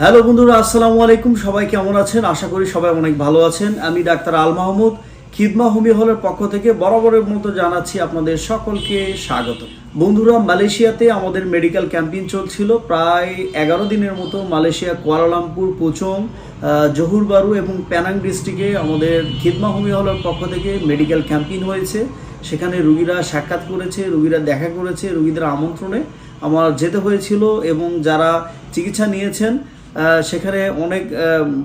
Hello বন্ধুরা, আসসালামু আলাইকুম। সবাই কেমন আছেন? আশা করি সবাই অনেক ভালো আছেন। আমি ডাক্তার আল মাহমুদ, খিদমা হোমি হলের পক্ষ থেকে বরাবরের মতো জানাচ্ছি আপনাদের সকলকে স্বাগত। বন্ধুরা, মালয়েশিয়াতে আমাদের মেডিকেল ক্যাম্পেইন চলছিল। প্রায় এগারো দিনের মতো মালয়েশিয়া, কুয়ালালামপুর, পুচং জহুরবারু এবং প্যানাং ডিস্ট্রিক্টে আমাদের খিদমা হোমি হলের পক্ষ থেকে মেডিকেল ক্যাম্পেইন হয়েছে। সেখানে রুগীরা সাক্ষাৎ করেছে, রুগীরা দেখা করেছে, রুগীদের আমন্ত্রণে আমার যেতে হয়েছিল এবং যারা চিকিৎসা নিয়েছেন সেখানে অনেক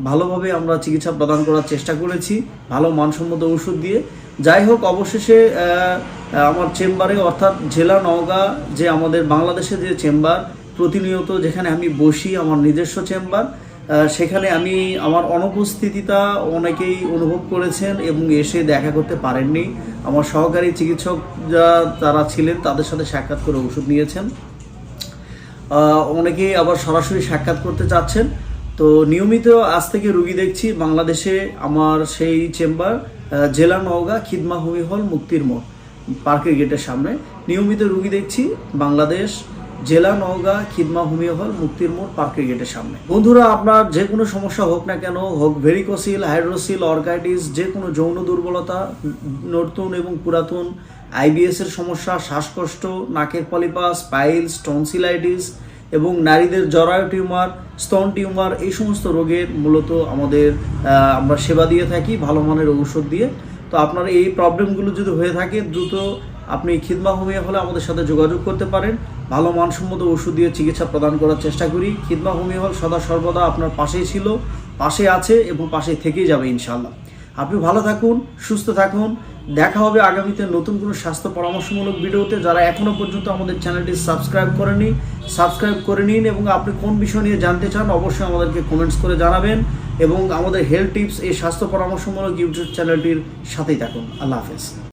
ভালোভাবে আমরা চিকিৎসা প্রদান করার চেষ্টা করেছি, ভালো মানসম্মত ওষুধ দিয়ে। যাই হোক, অবশেষে আমার চেম্বারে, অর্থাৎ জেলা নওগাঁ, যে আমাদের বাংলাদেশের যে চেম্বার, প্রতিনিয়ত যেখানে আমি বসি, আমার নিজস্ব চেম্বার সেখানে আমি আমার অনুপস্থিতিটা অনেকেই অনুভব করেছেন এবং এসে দেখা করতে পারেননি। আমার সহকারী চিকিৎসক যা তারা ছিলেন, তাদের সাথে সাক্ষাৎ করে ওষুধ নিয়েছেন। অনেকেই আবার সরাসরি সাক্ষাৎ করতে চাচ্ছেন। তো নিয়মিত আজ থেকে রুগী দেখছি, বাংলাদেশে আমার সেই চেম্বার জেলা নওগাঁ, খিদমা হুমি হল, মুক্তির মোড়, পার্কের গেটের সামনে। নিয়মিত রুগী দেখছি, বাংলাদেশ, জেলা নওগাঁ, খিদমা হল, মুক্তির মোড়, পার্কের গেটের সামনে। বন্ধুরা, আপনার যে কোনো সমস্যা হোক না কেন, হোক ভেরিকোসিল, হাইড্রোসিল অর্গাইটিস যে কোনো যৌন দুর্বলতা, নতুন এবং পুরাতন আইবিএস এর সমস্যা, শ্বাসকষ্ট, নাকের পলিপাস, পাইলস টনসিলাইটিস এবং নারীদের জরায়ু টিউমার, স্তন টিউমার, এই সমস্ত রোগের মূলত আমাদের আমরা সেবা দিয়ে থাকি, ভালো মানের ঔষধ দিয়ে। তো আপনার এই প্রবলেমগুলো যদি হয়ে থাকে, দ্রুত আপনি খিদমা হোমিয়া হলে আমাদের সাথে যোগাযোগ করতে পারেন। ভালো মানসম্মত ওষুধ দিয়ে চিকিৎসা প্রদান করার চেষ্টা করি। খিদমা হোমিয়া হল সদা সর্বদা আপনার পাশেই ছিল, পাশে আছে এবং পাশে থেকেই যাবে ইনশাল্লাহ আপনি ভালো থাকুন, সুস্থ থাকুন। দেখা হবে আগামীতে নতুন কোনো স্বাস্থ্য পরামর্শমূলক ভিডিওতে। যারা এখনও পর্যন্ত আমাদের চ্যানেলটি সাবস্ক্রাইব করেনি সাবস্ক্রাইব করে নিন এবং আপনি কোন বিষয় নিয়ে জানতে চান অবশ্যই আমাদেরকে কমেন্টস করে জানাবেন এবং আমাদের হেলথ টিপস এই স্বাস্থ্য পরামর্শমূলক ইউটিউব চ্যানেলটির সাথেই থাকুন। আল্লাহ হাফেজ।